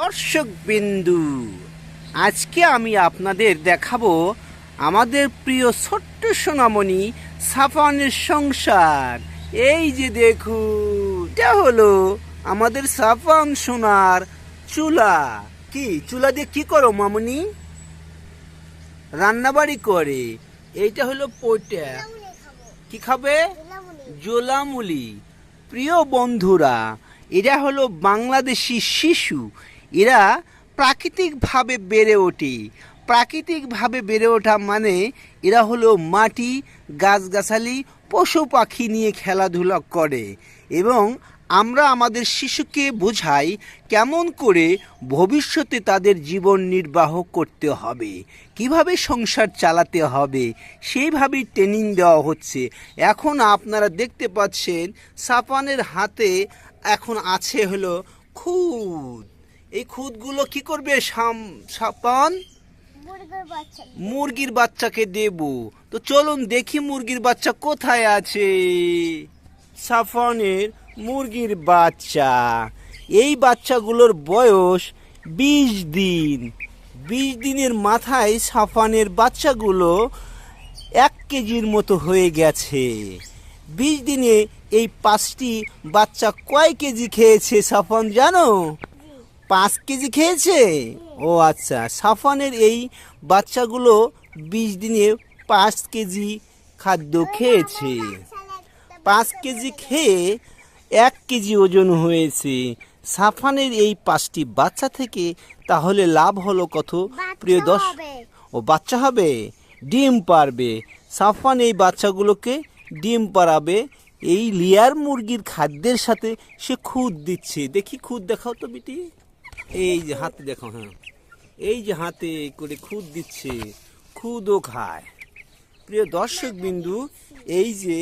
দর্শক বিন্দু, আজকে আমি আপনাদের দেখাবো আমাদের প্রিয় ছোট্ট সোনামণি সাফানের সংসার। এই যে দেখুন, এটা হলো আমাদের সাফান সোনার চুলা। কি, চুলা দিয়ে কি করো মামনি? রান্নাবাড়ি করে। এইটা হলো পোটা কি খাবে? জোলামুলি। প্রিয় বন্ধুরা এরা হলো বাংলাদেশি শিশু। এরা প্রাকৃতিকভাবে বেড়ে ওঠে। প্রাকৃতিকভাবে বেড়ে ওঠা মানে এরা হলো মাটি, গাছগাছালি, পশু পাখি নিয়ে খেলাধুলা করে এবং আমরা আমাদের শিশুকে বোঝাই কেমন করে ভবিষ্যতে তাদের জীবন নির্বাহ করতে হবে, কীভাবে সংসার চালাতে হবে, সেইভাবেই ট্রেনিং দেওয়া হচ্ছে। এখন আপনারা দেখতে পাচ্ছেন, সাপানের হাতে এখন আছে হলো খুদ। এই খুদগুলো কি করবে সাম- সাপান? মুরগির মুরগির বাচ্চাকে দেব। তো চলুন দেখি মুরগির বাচ্চা কোথায় আছে। সাফনের মুরগির বাচ্চা। এই বাচ্চাগুলোর বয়স বিশ দিন। বিশ দিনের মাথায় সাফানের বাচ্চাগুলো এক কেজির মতো হয়ে গেছে। বিশ দিনে এই পাঁচটি বাচ্চা কয় কেজি খেয়েছে সাফন জানো? পাঁচ কেজি খেয়েছে? ও আচ্ছা সাফানের এই বাচ্চাগুলো বিশ দিনে পাঁচ কেজি খাদ্য খেয়েছে। পাঁচ কেজি খেয়ে এক কেজি ওজন হয়েছে। সাফানের এই পাঁচটি বাচ্চা থেকে তাহলে লাভ হলো কত? প্রিয় দশ ও বাচ্চা হবে? ডিম পারবে। সাফান এই বাচ্চাগুলোকে ডিম পারাবে এই লিয়ার মুরগির খাদ্যের সাথে সে খুদ দিচ্ছে। দেখি খুদ দেখাও তো বিটি। এই যে হাতে দেখো হ্যাঁ। এই যে হাতে করে খুদ দিচ্ছে খুদও খায়। প্রিয় দর্শক বিন্দু এই যে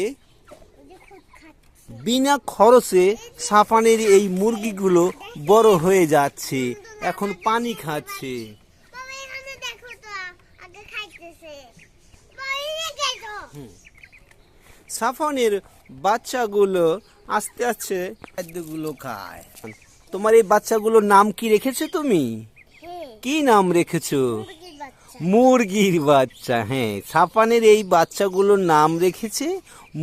বিনা খরচে সাফানের এই মুরগিগুলো বড় হয়ে যাচ্ছে এখন পানি খাচ্ছে। সাফনের বাচ্চাগুলো আস্তে আস্তে খাদ্যগুলো খায়। তোমার এই বাচ্চাগুলোর নাম কি রেখেছো তুমি? হ্যাঁ। কি নাম রেখেছো? মুরগির বাচ্চা। হ্যাঁ। সাফানের এই বাচ্চাগুলোর নাম রেখেছে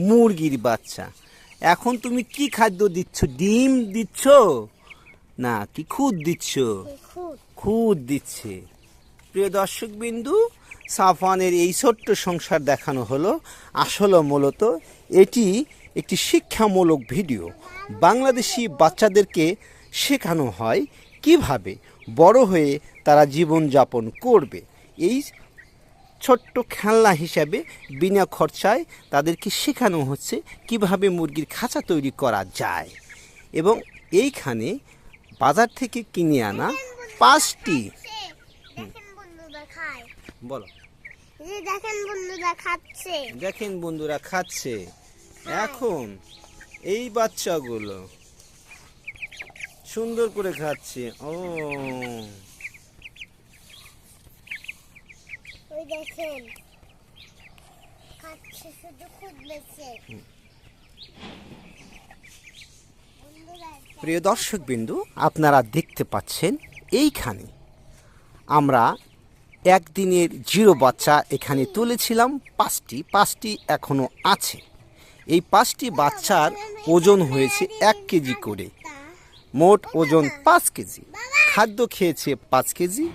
মুরগির বাচ্চা। এখন তুমি কি খাদ্য দিচ্ছ? ডিম দিচ্ছ? না কি খুদ দিচ্ছ? খুদ। দিচ্ছে। প্রিয় দর্শক বিন্দু সাফানের এই ছোট্ট সংসার দেখানো হলো আসলে মূলত এটি একটি শিক্ষামূলক ভিডিও। বাংলাদেশি বাচ্চাদেরকে শেখানো হয় কীভাবে বড় হয়ে তারা জীবনযাপন করবে। এই ছোট্ট খেলনা হিসাবে বিনা খরচায় তাদেরকে শেখানো হচ্ছে কীভাবে মুরগির খাঁচা তৈরি করা যায় এবং এইখানে বাজার থেকে কিনে আনা পাঁচটি বলো। দেখেন বন্ধুরা খাচ্ছে দেখেন বন্ধুরা খাচ্ছে। এখন এই বাচ্চাগুলো সুন্দর করে খাচ্ছে। ও। ওই দেখেন খাচ্ছে শুধু খুদ প্রিয় দর্শক বিন্দু আপনারা দেখতে পাচ্ছেন এইখানে। আমরা একদিনের জিরো বাচ্চা এখানে তুলেছিলাম পাঁচটি পাঁচটি এখনও আছে। এই পাঁচটি বাচ্চার ওজন হয়েছে এক কেজি করে। মোট ওজন পাঁচ কেজি। খাদ্য খেয়েছে পাঁচ কেজি।